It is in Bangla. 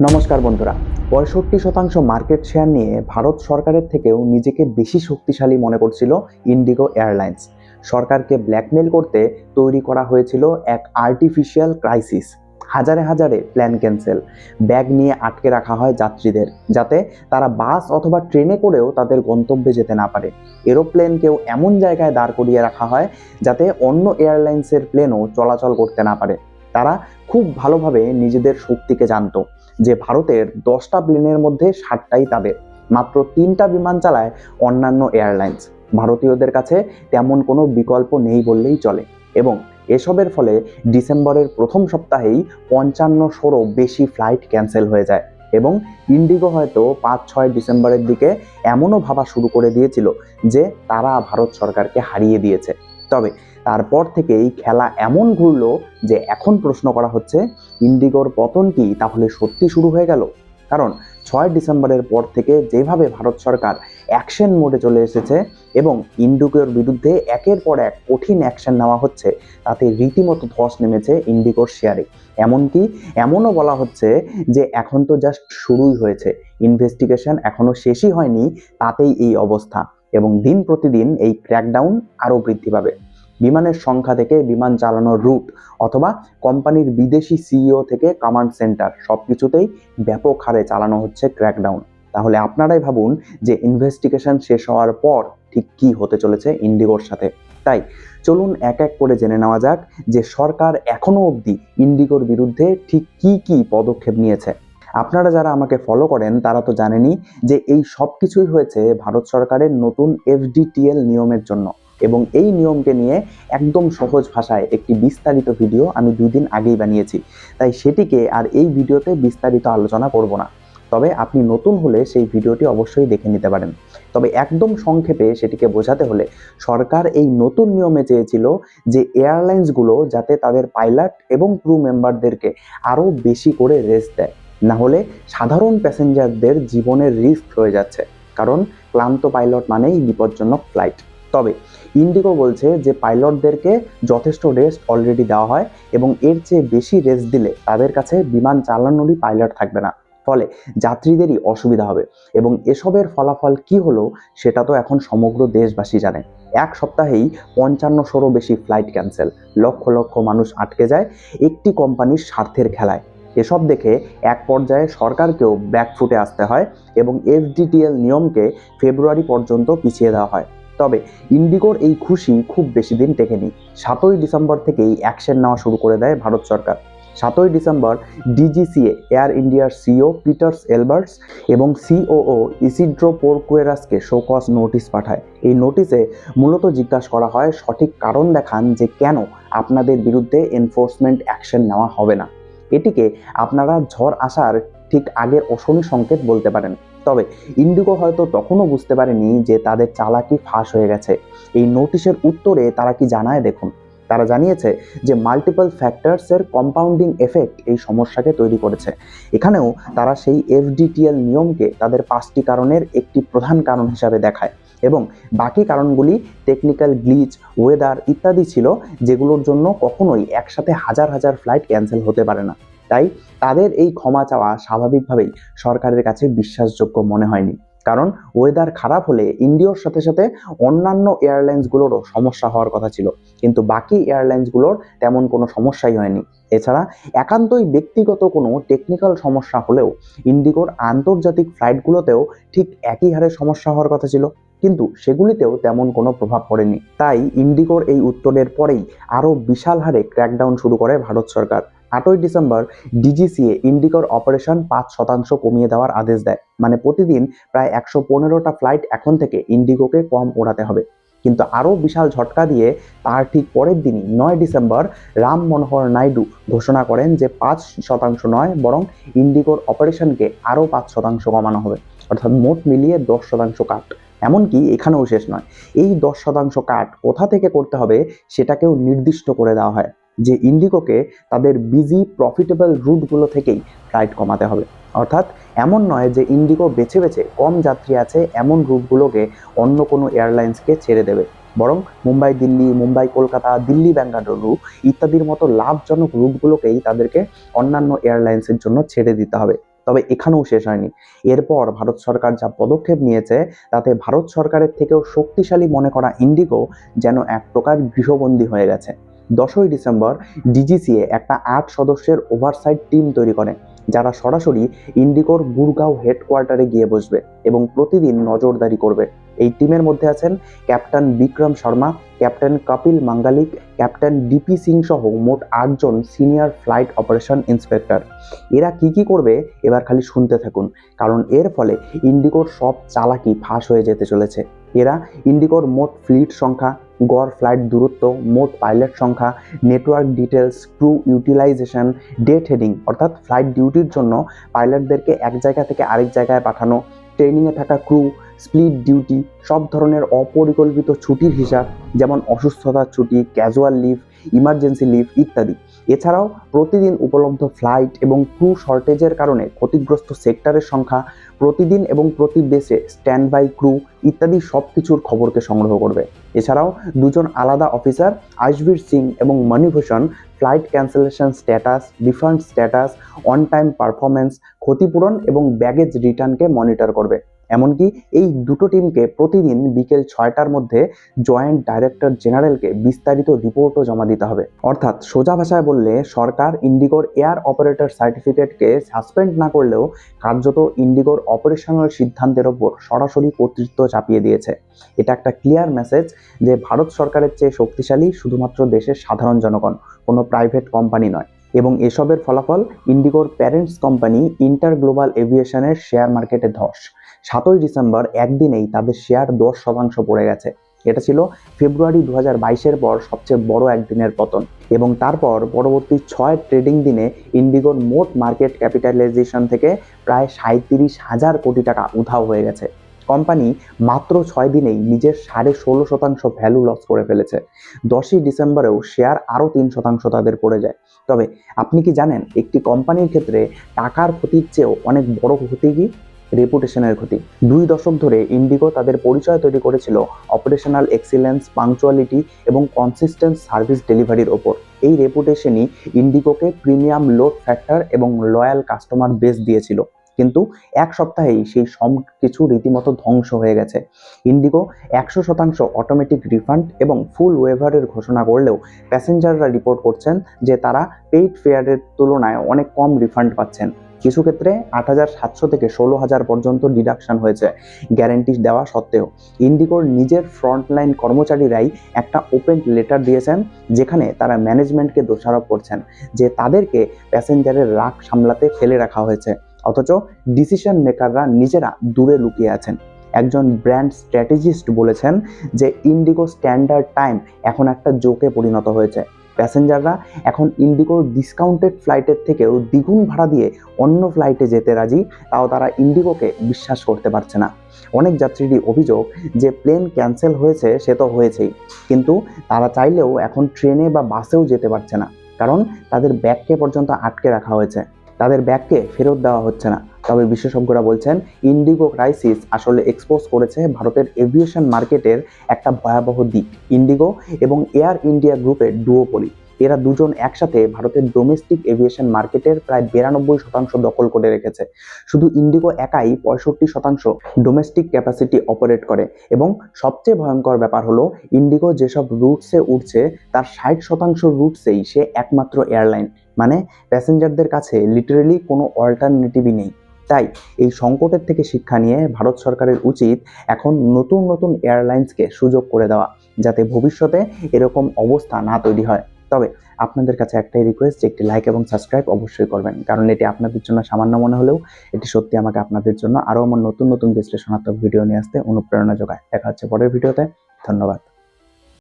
নমস্কার বন্ধুরা। পঁয়ষট্টি শতাংশ মার্কেট শেয়ার নিয়ে ভারত সরকারের থেকেও নিজেকে বেশি শক্তিশালী মনে করছিল ইন্ডিগো এয়ারলাইন্স সরকারকে ব্ল্যাকমেল করতে তৈরি করা হয়েছিল এক আর্টিফিশিয়াল ক্রাইসিস হাজারে হাজারে প্ল্যান ক্যান্সেল ব্যাগ নিয়ে আটকে রাখা হয় যাত্রীদের, যাতে তারা বাস অথবা ট্রেনে করেও তাদের গন্তব্যে যেতে না পারে। এরোপ্লেনকেও এমন জায়গায় দাঁড় করিয়ে রাখা হয় যাতে অন্য এয়ারলাইন্সের প্লেনও চলাচল করতে না পারে। তারা খুব ভালোভাবে নিজেদের শক্তিকে জানতো। যে ভারতের দশটা প্লেনের মধ্যে ষাটটাই তাদের। মাত্র তিনটা বিমান চালায় অন্যান্য এয়ারলাইন্স। ভারতীয়দের কাছে তেমন কোনো বিকল্প নেই বললেই চলে। এবং এসবের ফলে ডিসেম্বরের প্রথম সপ্তাহেই পঞ্চান্ন পঞ্চান্নশোরও বেশি ফ্লাইট ক্যান্সেল হয়ে যায়। এবং ইন্ডিগো হয়তো পাঁচ, ছয় ডিসেম্বরের দিকে এমনও ভাবা শুরু করে দিয়েছিল যে তারা ভারত সরকারকে হারিয়ে দিয়েছে। তবে তারপর থেকেই খেলা এমন ঘুরলো যে এখন প্রশ্ন করা হচ্ছে, ইন্ডিগোর পতন কি তাহলে সত্যি শুরু হয়ে গেল? কারণ ছয় ডিসেম্বরের পর থেকে যেভাবে ভারত সরকার অ্যাকশন মোডে চলে এসেছে এবং ইন্ডিগোর বিরুদ্ধে একের পর এক কঠিন অ্যাকশন নেওয়া হচ্ছে, তাতে রীতিমতো ধস নেমেছে ইন্ডিগোর শেয়ারে। এমনকি এমনও বলা হচ্ছে যে এখন তো জাস্ট শুরুই হয়েছে। ইনভেস্টিগেশন এখনও শেষই হয়নি, তাতেই এই অবস্থা। এবং দিন প্রতিদিন এই ক্র্যাকডাউন আরও বৃদ্ধি পাবে। বিমানের সংখ্যা থেকে বিমান চালানোর রুট অথবা কোম্পানির বিদেশি সিইও থেকে কমান্ড সেন্টার সব কিছুতেই ব্যাপক হারে চালানো হচ্ছে ক্র্যাকডাউন তাহলে আপনারাই ভাবুন যে ইনভেস্টিগেশন শেষ হওয়ার পর ঠিক কি হতে চলেছে ইন্ডিগোর সাথে। তাই চলুন এক এক করে জেনে নেওয়া যাক যে সরকার এখনও অবধি ইন্ডিগোর বিরুদ্ধে ঠিক কি কি পদক্ষেপ নিয়েছে। আপনারা যারা আমাকে ফলো করেন, তারা তো জানেনই যে এই সব কিছুই হয়েছে ভারত সরকারের নতুন এফডিটিএল নিয়মের জন্য। এবং এই নিয়মকে নিয়ে একদম সহজ ভাষায় একটি বিস্তারিত ভিডিও আমি দুই দিন আগেই বানিয়েছি। তাই সেটিকে আর এই ভিডিওতে বিস্তারিত আলোচনা করব না। তবে আপনি নতুন হলে সেই ভিডিওটি অবশ্যই দেখে নিতে পারেন। তবে একদম সংক্ষেপে সেটিকে বোঝাতে হলে সরকার এই নতুন নিয়মে চেয়েছিল যে এয়ারলাইন্সগুলো যাতে তাদের পাইলট এবং ক্রু মেম্বারদেরকে আরও বেশি করে রেস্ট দেয়। না হলে সাধারণ প্যাসেঞ্জারদের জীবনের রিস্ক হয়ে যাচ্ছে, কারণ ক্লান্ত পাইলট মানেই বিপজ্জনক ফ্লাইট। তবে ইন্ডিগো বলছে যে পাইলটদেরকে যথেষ্ট রেস্ট অলরেডি দেওয়া হয় এবং এর চেয়ে বেশি রেস্ট দিলে তাদের কাছে বিমান চালানোরই পাইলট থাকবে না। ফলে যাত্রীদেরই অসুবিধা হবে এবং এসবের ফলাফল কি হলো সেটা তো এখন সমগ্র দেশবাসী জানে। এক সপ্তাহেই পঞ্চান্নশোরও বেশি ফ্লাইট ক্যান্সেল। লক্ষ লক্ষ মানুষ আটকে যায়। একটি কোম্পানির স্বার্থের খেলায়। এসব দেখে এক পর্যায়ে সরকারকেও ব্যাকফুটে আসতে হয় এবং এফডিটিএল নিয়মকে ফেব্রুয়ারি পর্যন্ত পিছিয়ে দেওয়া হয়। তবে ইন্ডিগোর এই খুশি খুব বেশি দিন টেকেনি। সাতই ডিসেম্বর থেকেই অ্যাকশন নেওয়া শুরু করে দেয় ভারত সরকার। সাতই ডিসেম্বর ডিজিসিএ এয়ার ইন্ডিয়ার সিও পিটার্স এলবার্টস এবং সিওও ইসিড্রো পোরকুয়েরাসকে শোকস নোটিশ পাঠায়। এই নোটিশে মূলত জিজ্ঞাসা করা হয় সঠিক কারণ দেখান যে কেন আপনাদের বিরুদ্ধে এনফোর্সমেন্ট অ্যাকশন নেওয়া হবে না। এটিকে আপনারা ঝড় আসার ঠিক আগের অশনি সংকেত বলতে পারেন। তবে ইন্ডিগো হয়তো তখনও বুঝতে পারেনি যে তাদের চালাকি ফাঁস হয়ে গেছে। এই নোটিশের উত্তরে তারা কি জানায় দেখুন। তারা জানিয়েছে যে মাল্টিপল ফ্যাক্টরসের কম্পাউন্ডিং এফেক্ট এই সমস্যাকে তৈরি করেছে। এখানেও তারা সেই এফডিটিএল নিয়মকে তাদের পাঁচটি কারণের একটি প্রধান কারণ হিসাবে দেখায়। এবং বাকি কারণগুলি টেকনিক্যাল গ্লিচ ওয়েদার ইত্যাদি ছিল, যেগুলোর জন্য কখনোই একসাথে হাজার হাজার ফ্লাইট ক্যান্সেল হতে পারে না। তাই তাদের এই ক্ষমা চাওয়া স্বাভাবিকভাবেই সরকারের কাছে বিশ্বাসযোগ্য মনে হয়নি। কারণ ওয়েদার খারাপ হলে ইন্ডিয়ার সাথে সাথে অন্যান্য এয়ারলাইন্সগুলোরও সমস্যা হওয়ার কথা ছিল। কিন্তু বাকি এয়ারলাইন্সগুলোর তেমন কোনো সমস্যাই হয়নি। এছাড়া একান্তই ব্যক্তিগত কোনো টেকনিক্যাল সমস্যা হলেও ইন্ডিগোর আন্তর্জাতিক ফ্লাইটগুলোতেও ঠিক একই হারে সমস্যা হওয়ার কথা ছিল। কিন্তু সেগুলিতেও তেমন কোনো প্রভাব পড়েনি। তাই ইন্ডিগোর এই উত্তরের পরেই আরও বিশাল হারে ক্র্যাকডাউন শুরু করে ভারত সরকার। আটই ডিসেম্বর ডিজিসিএ ইন্ডিগোর অপারেশন পাঁচ শতাংশ কমিয়ে দেওয়ার আদেশ দেয়। মানে প্রতিদিন প্রায় একশো পনেরোটা ফ্লাইট এখন থেকে ইন্ডিগোকে কম ওড়াতে হবে। কিন্তু আরও বিশাল ঝটকা দিয়ে তার ঠিক পরের দিনই নয় ডিসেম্বর রাম মনোহর নাইডু ঘোষণা করেন যে পাঁচ শতাংশ নয়, বরং ইন্ডিগোর অপারেশনকে আরও পাঁচ শতাংশ কমানো হবে। অর্থাৎ মোট মিলিয়ে দশ শতাংশ কাট। এমনকি এখানেও শেষ নয়। এই দশ শতাংশ কাট কোথা থেকে করতে হবে সেটাকেও নির্দিষ্ট করে দেওয়া হয়, যে ইন্ডিগোকে তাদের বিজি প্রফিটেবল রুটগুলো থেকেই ফ্লাইট কমাতে হবে। অর্থাৎ এমন নয় যে ইন্ডিগো বেছে বেছে কম যাত্রী আছে এমন রুটগুলোকে অন্য কোনো এয়ারলাইন্সকে ছেড়ে দেবে। বরং মুম্বাই, দিল্লি, মুম্বাই, কলকাতা, দিল্লি বেঙ্গালুরু ইত্যাদির মতো লাভজনক রুটগুলোকেই তাদেরকে অন্যান্য এয়ারলাইন্সের জন্য ছেড়ে দিতে হবে। তবে এখানেও শেষ হয়নি। এরপর ভারত সরকার যা পদক্ষেপ নিয়েছে, তাতে ভারত সরকারের থেকেও শক্তিশালী মনে করা ইন্ডিগো যেন এক প্রকার গৃহবন্দী হয়ে গেছে। দশই ডিসেম্বর ডিজিসিএ একটা আট সদস্যের ওভারসাইট টিম তৈরি করে, যারা সরাসরি ইন্ডিগোর গুরগাঁও হেডকোয়ার্টারে গিয়ে বসবে এবং প্রতিদিন নজরদারি করবে। এই টিমের মধ্যে আছেন captain Vikram Sharma, captain Kapil Manglik, captain D Singh সহ মোট আটজন সিনিয়র ফ্লাইট অপারেশন ইন্সপেক্টর। এরা কি কি করবে এবার খালি শুনতে থাকুন, কারণ এর ফলে ইন্ডিগোর সব চালাকি ফাঁস হয়ে যেতে চলেছে। এরা ইন্ডিগোর মোট ফ্লিট সংখ্যা, গড় ফ্লাইট দূরত্ব, মোট পাইলট সংখ্যা, network details crew utilisation date heading অর্থাৎ ফ্লাইট ডিউটির জন্য পাইলটদেরকে এক জায়গা থেকে আরেক জায়গায় পাঠানো ট্রেনিংয়ে থাকা ক্রু স্প্লিট ডিউটি সব ধরনের অপরিকল্পিত ছুটির হিসাব, যেমন অসুস্থতার ছুটি ক্যাজুয়াল লিভ ইমার্জেন্সি লিভ ইত্যাদি। এছাড়াও প্রতিদিন উপলব্ধ ফ্লাইট এবং ক্রু শর্টেজের কারণে ক্ষতিগ্রস্ত সেক্টরের সংখ্যা, প্রতিদিন এবং প্রতি বেসে স্ট্যান্ড বাই ক্রু ইত্যাদি সব কিছুর খবরকে সংগ্রহ করবে। এছাড়াও দুজন আলাদা অফিসার, আশবীর সিং এবং Manibhushan flight cancellation status, refund status, on time performance ক্ষতিপূরণ এবং ব্যাগেজ রিটার্নকে মনিটর করবে। এমনকি এই দুটো টিমকে প্রতিদিন বিকেল ছয়টার মধ্যে জয়েন্ট ডাইরেক্টর জেনারেলকে বিস্তারিত রিপোর্টও জমা দিতে হবে। অর্থাৎ সোজা ভাষায় বললে, সরকার ইন্ডিগোর এয়ার অপারেটর সার্টিফিকেটকে সাসপেন্ড না করলেও কার্যত ইন্ডিগোর অপারেশনাল সিদ্ধান্তের ওপর সরাসরি কর্তৃত্ব চাপিয়ে দিয়েছে। এটা একটা ক্লিয়ার মেসেজ যে ভারত সরকারের চেয়ে শক্তিশালী শুধুমাত্র দেশের সাধারণ জনগণ, কোনো প্রাইভেট কোম্পানি নয়। এবং এসবের ফলাফল ইন্ডিগোর প্যারেন্টস কোম্পানি ইন্টার গ্লোবাল এভিয়েশনের শেয়ার মার্কেটে ধস। সাতই ডিসেম্বর একদিনেই তাদের শেয়ার দশ শতাংশ পড়ে গেছে। এটা ছিল ফেব্রুয়ারি দু হাজার পর সবচেয়ে বড় একদিনের পতন এবং তারপর পরবর্তী ছয় ট্রেডিং দিনে ইন্ডিগোর মোট মার্কেট ক্যাপিটালাইজেশন থেকে প্রায় সাঁত্রিশ হাজার কোটি টাকা উধাও হয়ে গেছে। কোম্পানি মাত্র ছয় দিনেই নিজের সাড়ে ষোলো শতাংশ ভ্যালু লস করে ফেলেছে। দশই ডিসেম্বরেও শেয়ার আরও তিন শতাংশ তাদের পড়ে যায়। তবে আপনি কি জানেন, একটি কোম্পানির ক্ষেত্রে টাকার ক্ষতির চেয়েও অনেক বড় ক্ষতি কি? রেপুটেশনের ক্ষতি। দুই দশক ধরে ইন্ডিগো তাদের পরিচয় তৈরি করেছিল অপারেশনাল এক্সিলেন্স পাংচুয়ালিটি এবং কনসিস্টেন্ট সার্ভিস ডেলিভারির ওপর। এই রেপুটেশনই ইন্ডিগোকে প্রিমিয়াম লোড ফ্যাক্টর এবং লয়াল কাস্টমার বেস দিয়েছিল। কিন্তু এক সপ্তাহেই সেই সব কিছু রীতিমতো ধ্বংস হয়ে গেছে। ইন্ডিগো একশো শতাংশ অটোমেটিক রিফান্ড এবং ফুল ওয়েভারের ঘোষণা করলেও প্যাসেঞ্জাররা রিপোর্ট করছেন যে তারা পেইড ফেয়ারের তুলনায় অনেক কম রিফান্ড পাচ্ছেন। কিছু ক্ষেত্রে আট হাজার সাতশো থেকে ষোলো হাজার পর্যন্ত ডিডাকশন হয়েছে গ্যারেন্টি দেওয়া সত্ত্বেও। ইন্ডিগোর নিজের ফ্রন্টলাইন কর্মচারীরাই একটা ওপেন লেটার দিয়েছেন যেখানে তারা ম্যানেজমেন্টকে দোষারোপ করছেন যে তাদেরকে প্যাসেঞ্জারের রাগ সামলাতে ফেলে রাখা হয়েছে। অথচ ডিসিশন মেকাররা নিজেরা দূরে লুকিয়ে আছেন। একজন ব্র্যান্ড স্ট্র্যাটেজিস্ট বলেছেন যে ইন্ডিগো স্ট্যান্ডার্ড টাইম এখন একটা জোকে পরিণত হয়েছে। প্যাসেঞ্জাররা এখন ইন্ডিগোর ডিসকাউন্টেড ফ্লাইটের থেকেও দ্বিগুণ ভাড়া দিয়ে অন্য ফ্লাইটে যেতে রাজি, তাও তারা ইন্ডিগোকে বিশ্বাস করতে পারছে না। অনেক যাত্রীরই অভিযোগ যে প্লেন ক্যান্সেল হয়েছে, সে তো হয়েছেই। কিন্তু তারা চাইলেও এখন ট্রেনে বা বাসেও যেতে পারছে না, কারণ তাদের ব্যাগকে পর্যন্ত আটকে রাখা হয়েছে। তাদের ব্যাগকে ফেরত দেওয়া হচ্ছে না। তবে বিশেষজ্ঞরা বলছেন, ইন্ডিগো ক্রাইসিস আসলে এক্সপোজ করেছে ভারতের এভিয়েশন মার্কেটের একটা ভয়াবহ দিক। ইন্ডিগো এবং এয়ার ইন্ডিয়া গ্রুপের ডুওপলি এরা দুজন একসাথে ভারতের ডোমেস্টিক এভিয়েশন মার্কেটের প্রায় বিরানব্বই শতাংশ দখল করে রেখেছে। শুধু ইন্ডিগো একাই পঁয়ষট্টি শতাংশ ডোমেস্টিক ক্যাপাসিটি অপারেট করে এবং সবচেয়ে ভয়ঙ্কর ব্যাপার হলো ইন্ডিগো যেসব রুটসে উঠছে তার ষাট শতাংশ রুটসেই সে একমাত্র এয়ারলাইন মানে প্যাসেঞ্জারদের কাছে লিটারেলি কোনো অল্টারনেটিভই নেই। তাই এই সংকটের থেকে শিক্ষা নিয়ে ভারত সরকারের উচিত এখন নতুন নতুন এয়ারলাইন্সকে সুযোগ করে দেওয়া, যাতে ভবিষ্যতে এরকম অবস্থা না তৈরি হয়। তবে আপনাদের কাছে একটাই রিকোয়েস্ট একটি লাইক এবং সাবস্ক্রাইব অবশ্যই করবেন। কারণ এটি আপনাদের জন্য সামান্য মনে হলেও এটি সত্যি আমাকে আপনাদের জন্য আরও আমার নতুন নতুন বিশ্লেষণাত্মক ভিডিও নিয়ে আসতে অনুপ্রেরণা যোগায়। দেখা হচ্ছে পরের ভিডিওতে ধন্যবাদ।